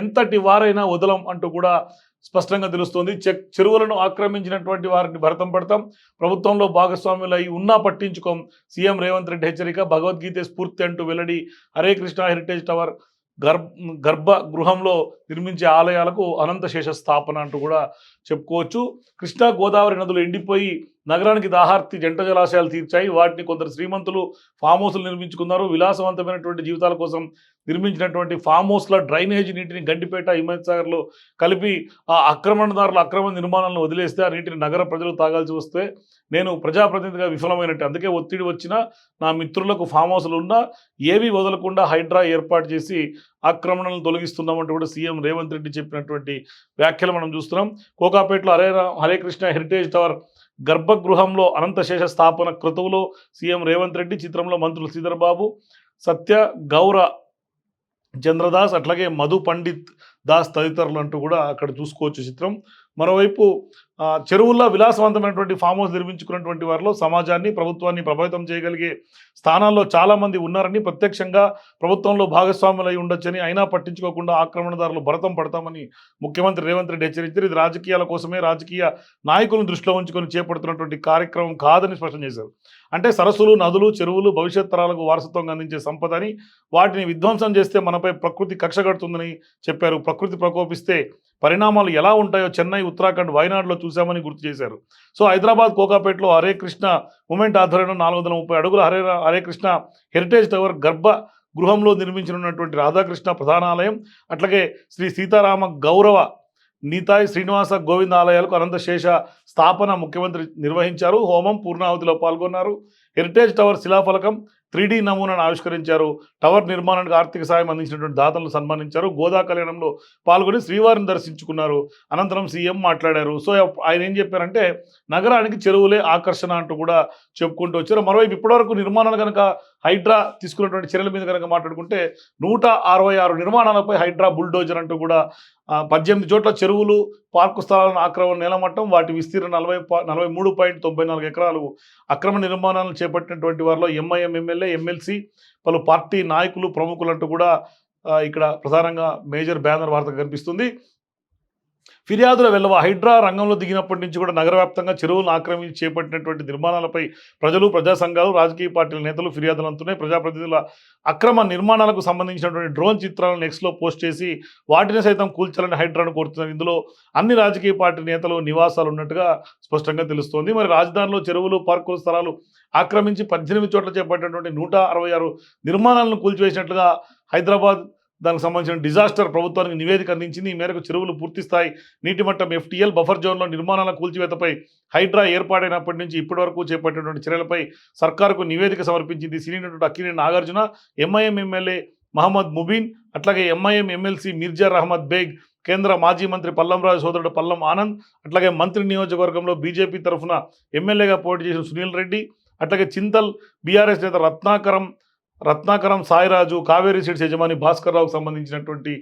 ఎంతటి వారైనా వదలం అంటూ కూడా స్పష్టంగా తెలుస్తోంది. చెక్ చెరువులను ఆక్రమించినటువంటి వారిని భరతం పడతాం. ప్రభుత్వంలో భాగస్వాములు అయి ఉన్నా పట్టించుకోం. సీఎం రేవంత్ రెడ్డి హెచ్చరిక భగవద్గీత స్ఫూర్తి అంటూ వెల్లడి హరే కృష్ణ హెరిటేజ్ టవర్ గర్భ గర్భ గృహంలో నిర్మించే ఆలయాలకు అనంత శేష స్థాపన అంటూ కూడా చెప్పుకోవచ్చు. కృష్ణా గోదావరి నదులు ఎండిపోయి నగరానికి దాహార్తి జంట జలాశయాలు తీర్చాయి. వాటిని కొందరు శ్రీమంతులు ఫామ్ హౌస్లు నిర్మించుకున్నారు. విలాసవంతమైనటువంటి జీవితాల కోసం నిర్మించినటువంటి ఫామ్ హౌస్ల డ్రైనేజ్ నీటిని గండిపేట హిమత్సాగర్లో కలిపి ఆ ఆక్రమణదారుల అక్రమ నిర్మాణాలను వదిలేస్తే ఆ నీటిని నగర ప్రజలు తాగాల్సి వస్తే నేను ప్రజాప్రతినిధిగా విఫలమైనట్టు. అందుకే ఒత్తిడి వచ్చినా నా మిత్రులకు ఫామ్ హౌస్లు ఉన్నా ఏవి వదలకుండా హైడ్రా ఏర్పాటు చేసి ఆక్రమణలను తొలగిస్తున్నామంటూ కూడా సీఎం రేవంత్ రెడ్డి చెప్పినటువంటి వ్యాఖ్యలు మనం చూస్తున్నాం. కోకాపేటలో హరే హరే కృష్ణ హెరిటేజ్ టవర్ గర్భగృహంలో అనంతశేష స్థాపన క్రతువులో సీఎం రేవంత్ రెడ్డి చిత్రంలో మంత్రులు శ్రీధర్ బాబు సత్య గౌర చంద్రదాస్ అట్లాగే మధు పండిత్ దాస్ తదితరులు అంటూ కూడా అక్కడ చూసుకోవచ్చు చిత్రం. మరోవైపు చెరువుల్లో విలాసవంతమైనటువంటి ఫామ్ హౌస్ నిర్మించుకున్నటువంటి వారిలో సమాజాన్ని ప్రభుత్వాన్ని ప్రభావితం చేయగలిగే స్థానాల్లో చాలామంది ఉన్నారని ప్రత్యక్షంగా ప్రభుత్వంలో భాగస్వాములై ఉండొచ్చని అయినా పట్టించుకోకుండా ఆక్రమణదారులు భరతం పడతామని ముఖ్యమంత్రి రేవంత్ రెడ్డి హెచ్చరించారు. ఇది రాజకీయాల కోసమే రాజకీయ నాయకులను దృష్టిలో ఉంచుకొని చేపడుతున్నటువంటి కార్యక్రమం కాదని స్పష్టం చేశారు. అంటే సరస్సులు నదులు చెరువులు భవిష్యత్ తరాలకు వారసత్వంగా అందించే సంపదని వాటిని విధ్వంసం చేస్తే మనపై ప్రకృతి కక్ష కడుతుందని చెప్పారు. ప్రకృతి ప్రకోపిస్తే పరిణామాలు ఎలా ఉంటాయో చెన్నై ఉత్తరాఖండ్ వయనాడులో చూశామని గుర్తు చేశారు. సో హైదరాబాద్ కోకాపేటలో హరే కృష్ణ మూమెంట్ ఆధ్వర్యంలో నాలుగు వందల ముప్పై అడుగుల హరే హరే కృష్ణ హెరిటేజ్ టవర్ గర్భ గృహంలో నిర్మించనున్నటువంటి రాధాకృష్ణ ప్రధానాలయం అట్లాగే శ్రీ సీతారామ గౌరవ నీతాయ్ శ్రీనివాస గోవింద ఆలయాలకు అనంతశేష స్థాపన ముఖ్యమంత్రి నిర్వహించారు. హోమం పూర్ణాహుతిలో పాల్గొన్నారు. హెరిటేజ్ టవర్ శిలాఫలకం త్రీడీ నమూనాను ఆవిష్కరించారు. టవర్ నిర్మాణానికి ఆర్థిక సాయం అందించినటువంటి దాతలను సన్మానించారు. గోదా కళ్యాణంలో పాల్గొని శ్రీవారిని దర్శించుకున్నారు. అనంతరం సీఎం మాట్లాడారు. సో ఆయన ఏం చెప్పారంటే నగరానికి చెరువులే ఆకర్షణ అంటూ కూడా చెప్పుకుంటూ వచ్చారు. మరోవైపు ఇప్పటివరకు నిర్మాణాలు కనుక హైడ్రా తీసుకున్నటువంటి చర్యల మీద కనుక మాట్లాడుకుంటే నూట అరవై ఆరు నిర్మాణాలపై హైడ్రా బుల్డోజర్ అంటూ కూడా పద్దెనిమిది చోట్ల చెరువులు పార్కు స్థలాలను ఆక్రమణ నిలమట్టం వాటి విస్తీర్ణం నలభై నలభై మూడు పాయింట్ తొంభై నాలుగు ఎకరాలు అక్రమ నిర్మాణాలను చేపట్టినటువంటి వారిలో ఎంఐఎం ఎమ్మెల్యే ఎమ్మెల్సీ పలు పార్టీ నాయకులు ప్రముఖులు అంటూ కూడా ఇక్కడ ప్రధానంగా మేజర్ బ్యానర్ వార్త కనిపిస్తుంది. ఫిర్యాదుల వెల్లవ హైడ్రా రంగంలో దిగినప్పటి నుంచి కూడా నగర వ్యాప్తంగా చెరువులను ఆక్రమించి చేపట్టినటువంటి నిర్మాణాలపై ప్రజలు ప్రజా సంఘాలు రాజకీయ పార్టీల నేతలు ఫిర్యాదులు అంతున్నాయి ప్రజాప్రతినిధుల అక్రమ నిర్మాణాలకు సంబంధించినటువంటి డ్రోన్ చిత్రాలను నెక్స్ట్లో పోస్ట్ చేసి వాటిని సైతం కూల్చాలని హైడ్రాను కోరుతున్నారు. ఇందులో అన్ని రాజకీయ పార్టీ నేతలు నివాసాలు ఉన్నట్టుగా స్పష్టంగా తెలుస్తోంది. మరి రాజధానిలో చెరువులు పార్కుల స్థలాలు ఆక్రమించి పద్దెనిమిది చోట్ల చేపట్టినటువంటి నూట అరవై ఆరు నిర్మాణాలను కూల్చివేసినట్లుగా హైదరాబాద్ దానికి సంబంధించిన డిజాస్టర్ ప్రభుత్వానికి నివేదిక అందించింది. ఈ మేరకు చెరువులు పూర్తి స్థాయి నీటి మట్టం ఎఫ్టీఎల్ బఫర్ జోన్లో నిర్మాణాల కూల్చివేతపై హైడ్రా ఏర్పాటైనప్పటి నుంచి ఇప్పటివరకు చేపట్టినటువంటి చర్యలపై సర్కారుకు నివేదిక సమర్పించింది సినీ నటుడు అక్కినేని నాగార్జున ఎంఐఎం ఎమ్మెల్యే మహమ్మద్ ముబీన్ అట్లాగే ఎంఐఎం ఎమ్మెల్సీ మిర్జా అహ్మద్ బేగ్ కేంద్ర మాజీ మంత్రి పల్లంరాజు సోదరుడు పల్లం ఆనంద్ అట్లాగే మంత్రి నియోజకవర్గంలో బీజేపీ తరఫున ఎమ్మెల్యేగా పోటీ చేసిన సునీల్ రెడ్డి అట్లాగే చింతల్ బీఆర్ఎస్ నేత రత్నాకరం రత్నాకరం సాయిరాజు కావేరీ సీడ్స్ యజమాని భాస్కర్ రావుకు సంబంధించినటువంటి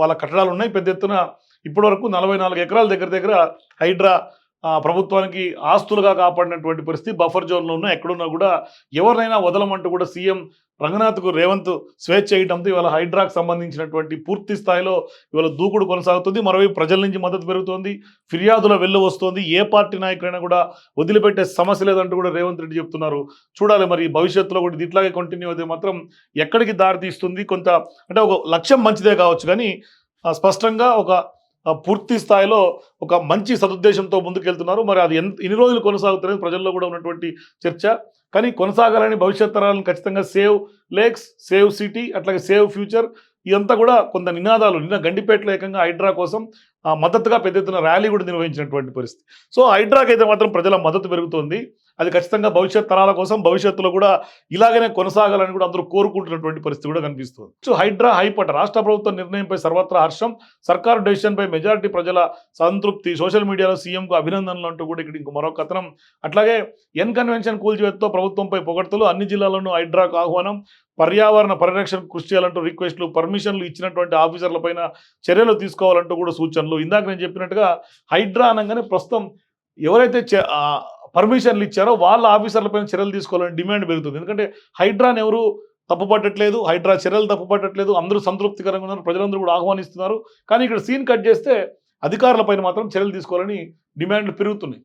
వాళ్ళ కట్టడాలు ఉన్నాయి. పెద్ద ఎత్తున ఇప్పటివరకు నలభై నాలుగు ఎకరాల దగ్గర దగ్గర హైడ్రా ప్రభుత్వానికి ఆస్తులుగా కాపాడినటువంటి పరిస్థితి బఫర్ జోన్లో ఉన్న ఎక్కడున్నా కూడా ఎవరినైనా వదలమంటూ కూడా సీఎం రంగనాథ్కు రేవంత్ స్వేచ్ఛ చేయడంతో ఇవాళ హైడ్రాకు సంబంధించినటువంటి పూర్తి స్థాయిలో ఇవాళ దూకుడు కొనసాగుతుంది. మరోవైపు ప్రజల నుంచి మద్దతు పెరుగుతోంది. ఫిర్యాదుల వెళ్ళు వస్తోంది. ఏ పార్టీ నాయకుడైనా కూడా వదిలిపెట్టే సమస్య లేదంటూ కూడా రేవంత్ రెడ్డి చెప్తున్నారు. చూడాలి మరి భవిష్యత్తులో కూడా ఇట్లాగే కంటిన్యూ అయితే మాత్రం ఎక్కడికి దారి తీస్తుంది? కొంత అంటే ఒక లక్ష్యం మంచిదే కావచ్చు కానీ ఆ, స్పష్టంగా ఒక పూర్తి స్థాయిలో ఒక మంచి సదుద్దేశంతో ముందుకెళ్తున్నారు. మరి అది ఎంత ఇన్ని రోజులు కొనసాగుతున్నది ప్రజల్లో కూడా ఉన్నటువంటి చర్చ. కానీ కొనసాగాలని భవిష్యత్ తరాలను ఖచ్చితంగా సేవ్ లేక్స్ సేవ్ సిటీ అట్లాగే సేవ్ ఫ్యూచర్ ఇదంతా కూడా కొంత నినాదాలు నిన్న గండిపేటలో ఏకంగా హైడ్రా కోసం ఆ, మద్దతుగా పెద్ద ఎత్తున ర్యాలీ కూడా నిర్వహించినటువంటి పరిస్థితి. సో హైడ్రాకి అయితే మాత్రం ప్రజల మద్దతు పెరుగుతోంది. అది ఖచ్చితంగా భవిష్యత్ తరాల కోసం భవిష్యత్తులో కూడా ఇలాగనే కొనసాగాలని కూడా అందరూ కోరుకుంటున్నటువంటి పరిస్థితి కూడా కనిపిస్తుంది. సో హైడ్రా హైపట్ రాష్ట్ర ప్రభుత్వం నిర్ణయంపై సర్వత్రా హర్షం సర్కారు డెసిషన్పై మెజారిటీ ప్రజల సంతృప్తి సోషల్ మీడియాలో సీఎంకు అభినందనలు అంటూ కూడా ఇక్కడ ఇంకో మరో కథనం. అట్లాగే ఎన్ కన్వెన్షన్ కూల్చివేతతో ప్రభుత్వంపై పొగడ్తలు అన్ని జిల్లాలను హైడ్రాకు ఆహ్వానం పర్యావరణ పరిరక్షణకు కృషి చేయాలంటూ రిక్వెస్ట్లు పర్మిషన్లు ఇచ్చినటువంటి ఆఫీసర్లపైన చర్యలు తీసుకోవాలంటూ కూడా సూచనలు. ఇందాక నేను చెప్పినట్టుగా హైడ్రా అనగానే ప్రస్తుతం ఎవరైతే చే- పర్మిషన్లు ఇచ్చారో వాళ్ళ ఆఫీసర్లపైన చర్యలు తీసుకోవాలని డిమాండ్ పెరుగుతుంది. ఎందుకంటే హైడ్రాని ఎవరు తప్పుపట్టట్లేదు హైడ్రా చర్యలు తప్పుపట్టట్లేదు అందరూ సంతృప్తికరంగా ఉన్నారు ప్రజలందరూ కూడా ఆహ్వానిస్తున్నారు. కానీ ఇక్కడ సీన్ కట్ చేస్తే అధికారులపైన మాత్రం చర్యలు తీసుకోవాలని డిమాండ్లు పెరుగుతున్నాయి.